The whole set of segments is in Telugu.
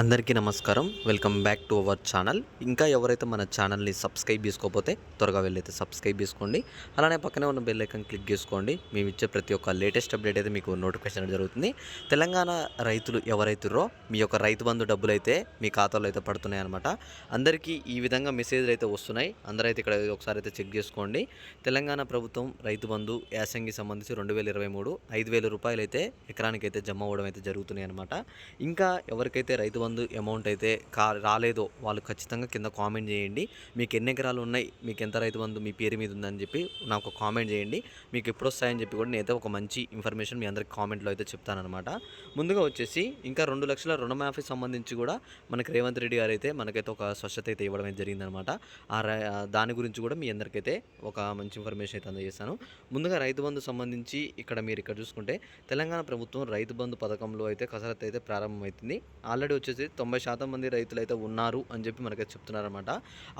అందరికీ నమస్కారం. Welcome back to our channel ఇంకా ఎవరైతే మన ఛానల్ని సబ్స్క్రైబ్ చేసుకోకపోతే త్వరగా వెళ్ళైతే సబ్స్క్రైబ్ చేసుకోండి. అలానే పక్కనే ఉన్న బెల్ ఐకన్ క్లిక్ చేసుకోండి. మేము ఇచ్చే ప్రతి ఒక్క లేటెస్ట్ అప్డేట్ అయితే మీకు నోటిఫికేషన్ జరుగుతుంది. తెలంగాణ రైతులు ఎవరైతుర్రో మీ యొక్క రైతు బంధు డబ్బులు అయితే మీ ఖాతాలో అయితే పడుతున్నాయి అనమాట అందరికీ ఈ విధంగా మెసేజ్లు అయితే వస్తున్నాయి. అందరైతే ఇక్కడ ఒకసారి అయితే చెక్ చేసుకోండి. తెలంగాణ ప్రభుత్వం రైతు బంధు యాసంగి సంబంధించి రెండు వేల ఇరవై మూడు ఐదు వేల రూపాయలు అయితే ఎకరానికి అయితే జమ అవ్వడం అయితే జరుగుతున్నాయి అనమాట ఇంకా ఎవరికైతే రైతు బంధు అమౌంట్ అయితే కా రాలేదో వాళ్ళు ఖచ్చితంగా కింద కామెంట్ చేయండి. మీకు ఎన్ని ఎకరాలు ఉన్నాయి మీకు ఎంత రైతు బంధు మీ పేరు మీద ఉందని చెప్పి నాకు కామెంట్ చేయండి. మీకు ఎప్పుడు వస్తాయని చెప్పి కూడా నేనైతే ఒక మంచి ఇన్ఫర్మేషన్ మీ అందరికి కామెంట్లో అయితే చెప్తానమాట ముందుగా వచ్చేసి ఇంకా రెండు లక్షల రుణమాఫీ సంబంధించి కూడా మనకి రేవంత్ రెడ్డి గారు అయితే మనకైతే ఒక స్వచ్ఛత అయితే ఇవ్వడం అయితే జరిగిందనమాట ఆ రై- ఆ దాని గురించి కూడా మీ అందరికైతే ఒక మంచి ఇన్ఫర్మేషన్ అయితే అందజేస్తాను. ముందుగా రైతు బంధు సంబంధించి ఇక్కడ మీరు ఇక్కడ చూసుకుంటే తెలంగాణ ప్రభుత్వం రైతు బంధు పథకంలో అయితే కసరత్తు అయితే ప్రారంభమవుతుంది. ఆల్రెడీ వచ్చేసి వచ్చేసి తొంభై శాతం మంది రైతులు అయితే ఉన్నారు అని చెప్పి మనకైతే చెప్తున్నారనమాట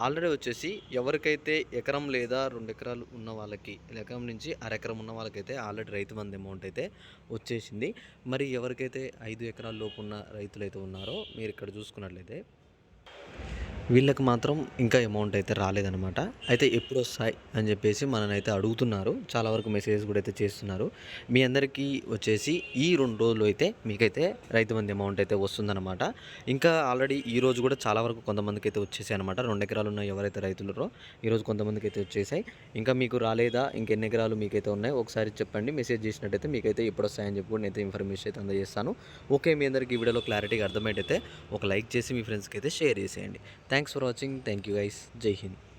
ఆల్రెడీ వచ్చేసి ఎవరికైతే ఎకరం లేదా రెండు ఎకరాలు ఉన్న వాళ్ళకి ఎకరం నుంచి అరెకరం ఉన్న వాళ్ళకైతే ఆల్రెడీ రైతు బంధు అమౌంట్ అయితే వచ్చేసింది. మరి ఎవరికైతే ఐదు ఎకరాల లోపు ఉన్న రైతులు అయితే ఉన్నారో మీరు ఇక్కడ చూసుకున్నట్లయితే వీళ్ళకి మాత్రం ఇంకా అమౌంట్ అయితే రాలేదనమాట అయితే ఎప్పుడు వస్తాయి అని చెప్పేసి మనని అయితే అడుగుతున్నారు. చాలా వరకు మెసేజ్ కూడా అయితే చేస్తున్నారు. మీ అందరికీ వచ్చేసి ఈ రెండు రోజులు అయితే మీకైతే రైతు మంది అమౌంట్ అయితే వస్తుందన్నమాట. ఇంకా ఆల్రెడీ ఈ రోజు కూడా చాలా వరకు కొంతమందికి అయితే వచ్చేసాయి అనమాట రెండు ఎకరాలు ఉన్న ఎవరైతే రైతులరో ఈరోజు కొంతమందికి అయితే వచ్చేసాయి. ఇంకా మీకు రాలేదా? ఇంకెన్ని ఎకరాలు మీకైతే ఉన్నాయి? ఒకసారి చెప్పండి. మెసేజ్ చేసినట్టయితే మీకైతే ఎప్పుడు వస్తాయని చెప్పి కూడా నేనైతే ఇన్ఫర్మేషన్ అయితే అందజేస్తాను. ఓకే మీ అందరికీ ఈ వీడియోలో క్లారిటీగా అర్థమైతే ఒక లైక్ చేసి మీ ఫ్రెండ్స్కి అయితే షేర్ చేసేయండి. Thank Thanks for watching. Thank you guys. Jai Hind.